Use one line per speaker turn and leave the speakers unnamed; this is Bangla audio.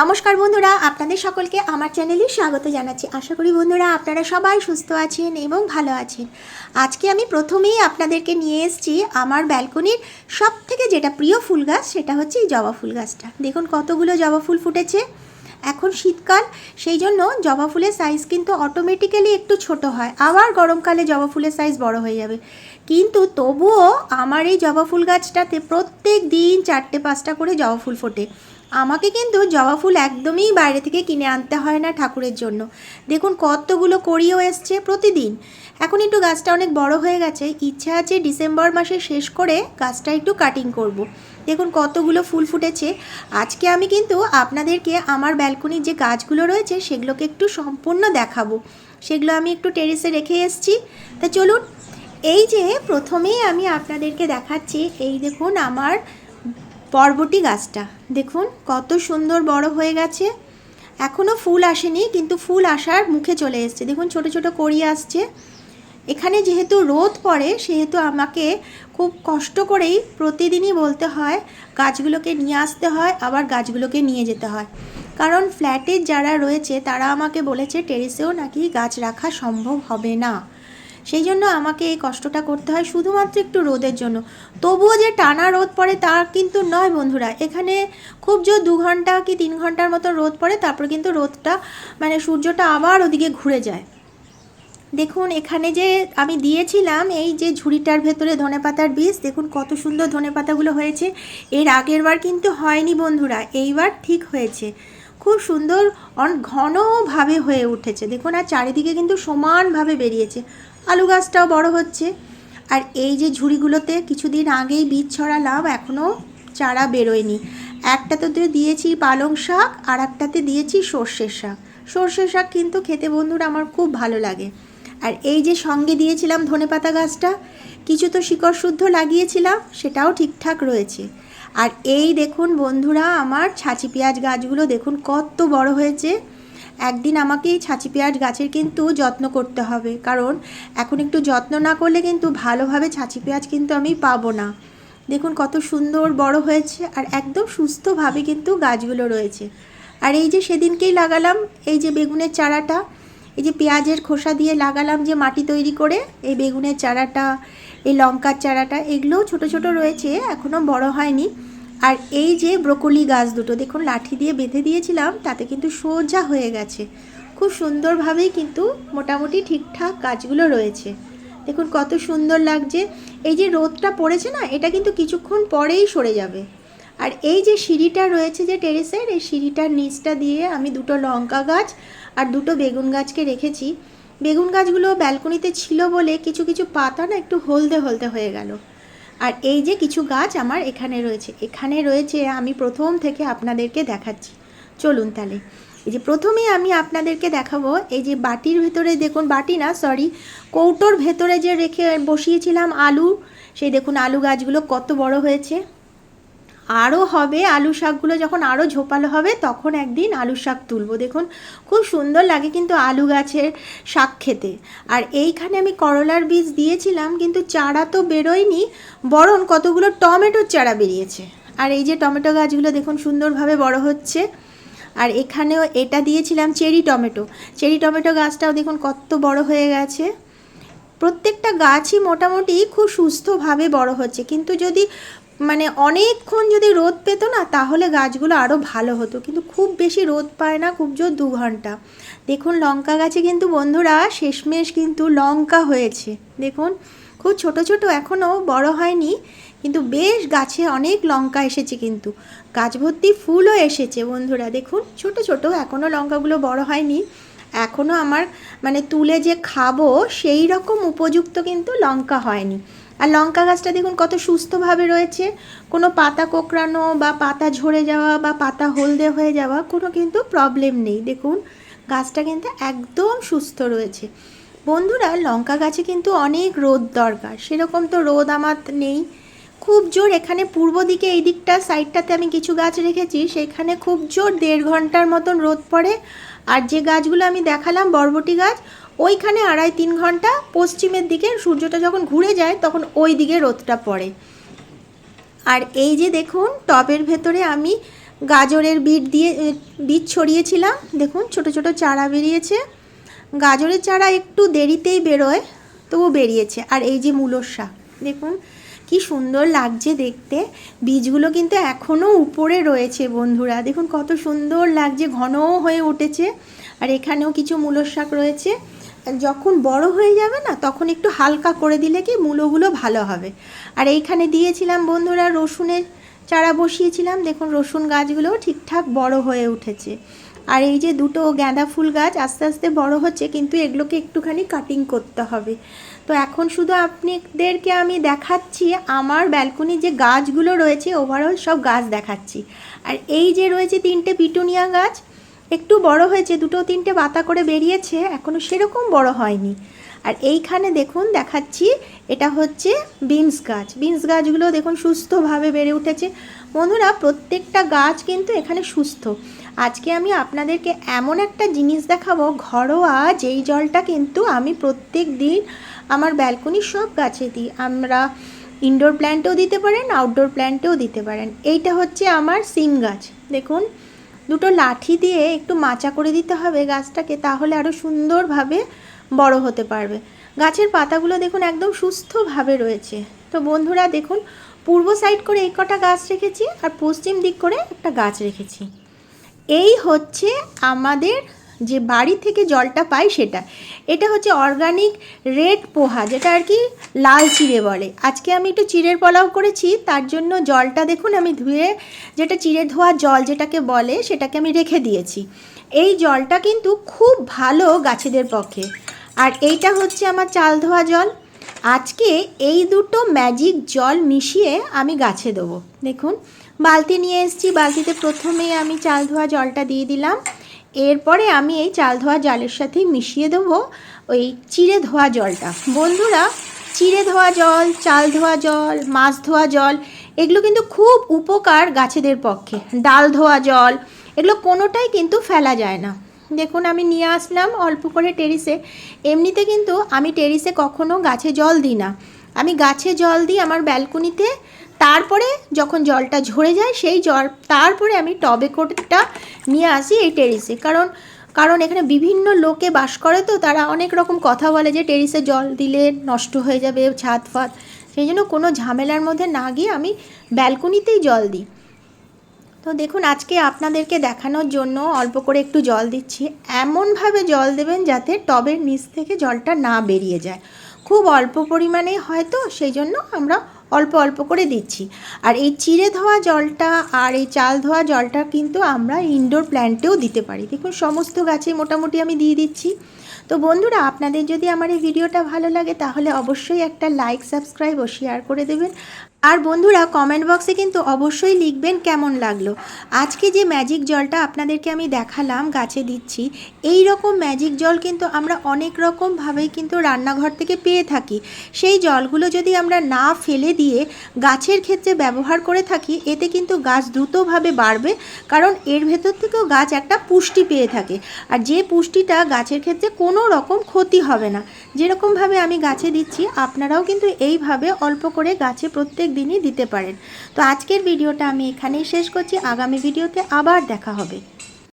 নমস্কার বন্ধুরা, আপনাদের সকলকে আমার চ্যানেলে স্বাগত জানাচ্ছি। আশা করি বন্ধুরা আপনারা সবাই সুস্থ আছেন এবং ভালো আছেন। আজকে আমি প্রথমেই আপনাদেরকে নিয়ে এসেছি আমার ব্যালকনির সব থেকে যেটা প্রিয় ফুল গাছ, সেটা হচ্ছে এই জবা ফুল গাছটা। দেখুন কতগুলো জবা ফুল ফুটেছে। এখন শীতকাল, সেই জন্য জবা ফুলের সাইজ কিন্তু অটোমেটিক্যালি একটু ছোট হয়। আবার গরমকালে জবা ফুলের সাইজ বড় হয়ে যাবে। কিন্তু তবুও আমার এই জবা ফুল গাছটাতে প্রত্যেক দিন চারটে পাঁচটা করে জবা ফুল ফোটে। আমাকে কিন্তু জবা ফুল একদমই বাইরে থেকে কিনে আনতে হয় না ঠাকুরের জন্য। দেখুন কতগুলো করিও এসছে প্রতিদিন। এখন একটু গাছটা অনেক বড় হয়ে গেছে। ইচ্ছা আছে ডিসেম্বর মাসে শেষ করে গাছটা একটু কাটিং করব। দেখুন কতগুলো ফুল ফুটেছে। আজকে আমি কিন্তু আপনাদেরকে আমার ব্যালকনির যে গাছগুলো রয়েছে সেগুলোকে একটু সম্পূর্ণ দেখাবো। সেগুলো আমি একটু টেরেসে রেখে এসেছি। তা চলুন, এই যে প্রথমেই আমি আপনাদেরকে দেখাচ্ছি, এই দেখুন আমার বরবটি গাছটা। দেখুন, কত সুন্দর বড় হয়ে গেছে। এখনও ফুল আসেনি, কিন্তু ফুল আসার মুখে চলে এসছে। দেখুন, ছোট ছোট কড়ি আসছে। এখানে যেহেতু রোদ পড়ে, সেহেতু আমাকে খুব কষ্ট করেই প্রতিদিনই বলতে হয়, গাছগুলোকে নিয়ে আসতে হয়, আবার গাছগুলোকে নিয়ে যেতে হয়। কারণ ফ্ল্যাটের যারা রয়েছে, তারা আমাকে বলেছে, টেরেসেও নাকি গাছ রাখা সম্ভব হবে না। সেই জন্য আমাকে এই কষ্টটা করতে হয় শুধুমাত্র একটু রোদের জন্য। তবুও যে টানা রোদ পড়ে তা কিন্তু নয় বন্ধুরা। এখানে খুব জোর দু ঘণ্টা কি তিন ঘণ্টার মতো রোদ পড়ে, তারপর কিন্তু রোদটা মানে সূর্যটা আবার ওদিকে ঘুরে যায়। দেখুন, এখানে যে আমি দিয়েছিলাম এই যে ঝুড়িটার ভেতরে ধনেপাতার বীজ, দেখুন কত সুন্দর ধনেপাতাগুলো হয়েছে। এর আগের বার কিন্তু হয়নি বন্ধুরা, এইবার ঠিক হয়েছে। খুব সুন্দর অন, ঘনভাবে হয়ে উঠেছে। দেখুন, আর চারিদিকে কিন্তু সমানভাবে বেরিয়েছে। আলু গাছটাও বড় হচ্ছে। আর এই যে ঝুড়িগুলোতে কিছুদিন আগেই বীজ ছড়ালাম এখনও চারা বেরোয়নি। একটাতে তো দিয়েছি পালং শাক, আর একটাতে দিয়েছি সর্ষের শাক। সর্ষের শাক কিন্তু খেতে বন্ধুরা আমার খুব ভালো লাগে। আর এই যে সঙ্গে দিয়েছিলাম ধনেপাতা গাছটা, কিছু তো শিকড় শুদ্ধ লাগিয়েছিলাম, সেটাও ঠিকঠাক রয়েছে। আর এই দেখুন বন্ধুরা, আমার ছাঁচি পেঁয়াজ গাছগুলো দেখুন কত বড় হয়েছে। একদিন আমাকে এই ছাঁচি পেঁয়াজ গাছের কিন্তু যত্ন করতে হবে। কারণ এখন একটু যত্ন না করলে কিন্তু ভালোভাবে ছাঁচি পেঁয়াজ কিন্তু আমি পাবো না। দেখুন কত সুন্দর বড় হয়েছে আর একদম সুস্থভাবে কিন্তু গাছগুলো রয়েছে। আর এই যে সেদিনকেই লাগালাম, এই যে বেগুনের চারাটা, এই যে পেঁয়াজের খোসা দিয়ে লাগালাম যে মাটি তৈরি করে, এই বেগুনের চারাটা, এই লঙ্কার চারাটা, এগুলোও ছোট ছোট রয়েছে এখনও বড় হয়নি। আর এই যে ব্রোকলি গাছ দুটো, দেখুন, লাঠি দিয়ে বেঁধে দিয়েছিলাম, তাতে কিন্তু সোজা হয়ে গেছে। খুব সুন্দরভাবেই কিন্তু মোটামুটি ঠিকঠাক গাছগুলো রয়েছে। দেখুন, কত সুন্দর লাগছে। এই যে রোদটা পড়েছে না, এটা কিন্তু কিছুক্ষণ পরেই সরে যাবে। আর এই যে সিঁড়িটা রয়েছে যে টেরেসের এই সিঁড়িটার নিচটা দিয়ে আমি দুটো লঙ্কা গাছ আর দুটো বেগুন গাছকে রেখেছি। বেগুন গাছগুলো ব্যালকনিতে ছিল বলে কিছু কিছু পাতা না একটু হলদে হলদে হয়ে গেল। আর এই যে কিছু গাছ আমার এখানে রয়েছে এখানে রয়েছে আমি প্রথম থেকে আপনাদেরকে দেখাচ্ছি। চলুন তাহলে। এই যে প্রথমে আমি আপনাদেরকে দেখাবো, এই যে বাটির ভেতরে দেখুন, বাটি না সরি কৌটোর ভেতরে যে রেখে বসিয়েছিলাম আলু, সেই দেখুন আলু গাছগুলো কত বড় হয়েছে। আরও হবে আলু শাকগুলো যখন আরও ঝোপালো হবে, তখন একদিন আলু শাক তুলবো। দেখুন, খুব সুন্দর লাগে কিন্তু আলু গাছের শাক খেতে। আর এইখানে আমি করলার বীজ দিয়েছিলাম, কিন্তু চারা তো বেরোয়নি, বরং কতগুলো টমেটোর চারা বেরিয়েছে। আর এই যে টমেটো গাছগুলো দেখুন, সুন্দরভাবে বড় হচ্ছে। আর এখানেও এটা দিয়েছিলাম, চেরি টমেটো। চেরি টমেটো গাছটাও দেখুন, কত বড় হয়ে গেছে। প্রত্যেকটা গাছই মোটামুটি খুব সুস্থভাবে বড় হচ্ছে। কিন্তু যদি মানে অনেকক্ষণ যদি রোদ পেত না, তাহলে গাছগুলো আরও ভালো হতো। কিন্তু খুব বেশি রোদ পায় না, খুব জোর দু ঘণ্টা। দেখুন, লঙ্কা গাছে কিন্তু বন্ধুরা শেষমেশ কিন্তু লঙ্কা হয়েছে। দেখুন, খুব ছোট ছোট এখনও বড় হয়নি, কিন্তু বেশ গাছে অনেক লঙ্কা এসেছে কিন্তু। গাছ ভর্তি ফুলও এসেছে বন্ধুরা, দেখুন, ছোট ছোট এখনও লঙ্কাগুলো বড় হয়নি। এখনও আমার মানে তুলে যে খাব, সেই রকম উপযুক্ত কিন্তু লঙ্কা হয়নি। আর লঙ্কা গাছটা দেখুন কত সুস্থভাবে রয়েছে। কোনো পাতা কোঁকড়ানো বা পাতা ঝরে যাওয়া বা পাতা হলদে হয়ে যাওয়া কোনো কিন্তু প্রবলেম নেই। দেখুন, গাছটা কিন্তু একদম সুস্থ রয়েছে। বন্ধুরা, লঙ্কা গাছে কিন্তু অনেক রোদ দরকার। সেরকম তো রোদ আমার নেই। খুব জোর এখানে পূর্ব দিকে এই দিকটা সাইডটাতে আমি কিছু গাছ রেখেছি। সেখানে খুব জোর দেড় ঘণ্টার মতন রোদ পড়ে। আর যে গাছগুলো আমি দেখালাম, বরবটি গাছ ওইখানে আড়াই তিন ঘণ্টা পশ্চিমের দিকে সূর্যটা যখন ঘুরে যায়, তখন ওই দিকে রোদটা পড়ে। আর এই যে দেখুন টবের ভেতরে আমি গাজরের বিট দিয়ে বীজ ছড়িয়েছিলাম। দেখুন, ছোট ছোট চারা বেরিয়েছে। গাজরের চারা একটু দেরিতেই বেরোয় তবু বেরিয়েছে। আর এই যে মূলোর শাক, দেখুন, কি সুন্দর লাগছে দেখতে। বীজগুলো কিন্তু এখনও উপরে রয়েছে বন্ধুরা। দেখুন, কত সুন্দর লাগছে, ঘনও হয়ে উঠেছে। আর এখানেও কিছু মূলোর শাক রয়েছে। যখন বড় হয়ে যাবে না, তখন একটু হালকা করে দিলে কি মূলোগুলো ভালো হবে। আর এইখানে দিয়েছিলাম বন্ধুরা রসুনের চারা বসিয়েছিলাম। দেখুন রসুন গাছগুলোও ঠিকঠাক বড় হয়ে উঠেছে। আর এই যে দুটো গাঁদা ফুল গাছ আস্তে আস্তে বড় হচ্ছে, কিন্তু এগুলোকে একটুখানি কাটিং করতে হবে। তো এখন শুধু আপনাদেরকে আমি দেখাচ্ছি, আমার ব্যালকনির যে গাছগুলো রয়েছে ওভারঅল সব গাছ দেখাচ্ছি। আর এই যে রয়েছে তিনটে পিটুনিয়া গাছ একটু বড় হয়েছে, দুটো তিনটে পাতা করে বেরিয়েছে এখনও সেরকম বড় হয়নি। আর এইখানে দেখুন, দেখাচ্ছি, এটা হচ্ছে বিনস গাছ। বিনস গাছগুলো দেখুন সুস্থভাবে বেড়ে উঠেছে। বন্ধুরা, প্রত্যেকটা গাছ কিন্তু এখানে সুস্থ। আজকে আমি আপনাদেরকে এমন একটা জিনিস দেখাবো, ঘরোয়া যেই জলটা কিন্তু আমি প্রত্যেক দিন আমার ব্যালকনির সব গাছে দিই। আমরা ইনডোর প্ল্যান্টেও দিতে পারেন আউটডোর প্ল্যান্টেও দিতে পারেন। এইটা হচ্ছে আমার সিম গাছ। দেখুন দুটো লাঠি দিয়ে একটু মাচা করে দিতে হবে গাছটাকে, তাহলে আরও সুন্দরভাবে বড় হতে পারবে। গাছের পাতাগুলো দেখুন একদম সুস্থভাবে রয়েছে। তো বন্ধুরা দেখুন, পূর্ব সাইড করে এই কটা গাছ রেখেছি আর পশ্চিম দিক করে একটা গাছ রেখেছি। এই হচ্ছে আমাদের যে বাড়ি থেকে জলটা পাই সেটা। এটা হচ্ছে অর্গানিক রেড পোহা, যেটা আর কি লাল চিড়ে বলে। আজকে আমি একটু চিড়ের পোলাও করেছি, তার জন্য জলটা দেখুন, আমি ধুয়ে যেটা চিড়ে ধোয়া জল যেটাকে বলে, সেটাকে আমি রেখে দিয়েছি। এই জলটা কিন্তু খুব ভালো গাছেদের পক্ষে। আর এইটা হচ্ছে আমার চাল ধোয়া জল। আজকে এই দুটো ম্যাজিক জল মিশিয়ে আমি গাছে দেবো। দেখুন, বালতি নিয়ে এসেছি, বালতিতে প্রথমেই আমি চাল ধোয়া জলটা দিয়ে দিলাম। এরপরে আমি এই চাল ধোয়া জলের সাথে মিশিয়ে দেবো ওই চিড়ে ধোয়া জলটা। বন্ধুরা, চিড়ে ধোয়া জল, চাল ধোয়া জল, মাছ ধোয়া জল, এগুলো কিন্তু খুব উপকার গাছেদের পক্ষে। ডাল ধোয়া জল, এগুলো কোনোটাই কিন্তু ফেলা যায় না। দেখুন, আমি নিয়ে আসলাম অল্প করে টেরিসে। এমনিতে কিন্তু আমি টেরিসে কখনো গাছে জল দিই না। আমি গাছে জল দিই আমার ব্যালকনিতে তারপরে যখন জলটা ঝরে যায়, সেই জল তারপরে আমি টবে কোটটা নিয়ে আসি এই টেরিসে। কারণ কারণ এখানে বিভিন্ন লোকে বাস করে তো, তারা অনেক রকম কথা বলে যে টেরিসে জল দিলে নষ্ট হয়ে যাবে, ছাদ ফাদ। সেই জন্য কোনো ঝামেলার মধ্যে না গিয়ে আমি ব্যালকনিতেই জল দিই। তো দেখুন, আজকে আপনাদেরকে দেখানোর জন্য অল্প করে একটু জল দিচ্ছি। এমনভাবে জল দেবেন যাতে টবের নিচ থেকে জলটা না বেরিয়ে যায়। খুব অল্প পরিমাণে হয়তো সেই জন্য আমরা অল্প অল্প করে দিচ্ছি। আর এই চিড়ে ধোয়া জলটা আর এই চাল ধোয়া জলটা কিন্তু আমরা ইনডোর প্ল্যান্টেও দিতে পারি। দেখুন, সমস্ত গাছে মোটামুটি আমি দিয়ে দিচ্ছি। তো বন্ধুরা, আপনাদের যদি আমার এই ভিডিওটা ভালো লাগে, তাহলে অবশ্যই একটা লাইক সাবস্ক্রাইব ও শেয়ার করে দেবেন। আর বন্ধুরা কমেন্ট বক্সে কিন্তু অবশ্যই লিখবেন কেমন লাগল। আজকে যে ম্যাজিক জলটা আপনাদেরকে আমি দেখালাম, গাছে দিচ্ছি এই রকম ম্যাজিক জল কিন্তু আমরা অনেক রকমভাবেই কিন্তু রান্নাঘর থেকে পেয়ে থাকি। সেই জলগুলো যদি আমরা না ফেলে দিয়ে গাছের ক্ষেত্রে ব্যবহার করে থাকি, এতে কিন্তু গাছ দ্রুতভাবে বাড়বে, কারণ এর ভেতর থেকেও গাছ একটা পুষ্টি পেয়ে থাকে। আর যে পুষ্টিটা গাছের ক্ষেত্রে কোনো রকম ক্ষতি হবে না। যেরকমভাবে আমি গাছে দিচ্ছি, আপনারাও কিন্তু এইভাবে অল্প করে গাছে প্রত্যেক দিনই দিতে পারেন। তো আজকের ভিডিওটা আমি এখানেই শেষ করছি। আগামী ভিডিওতে আবার দেখা হবে।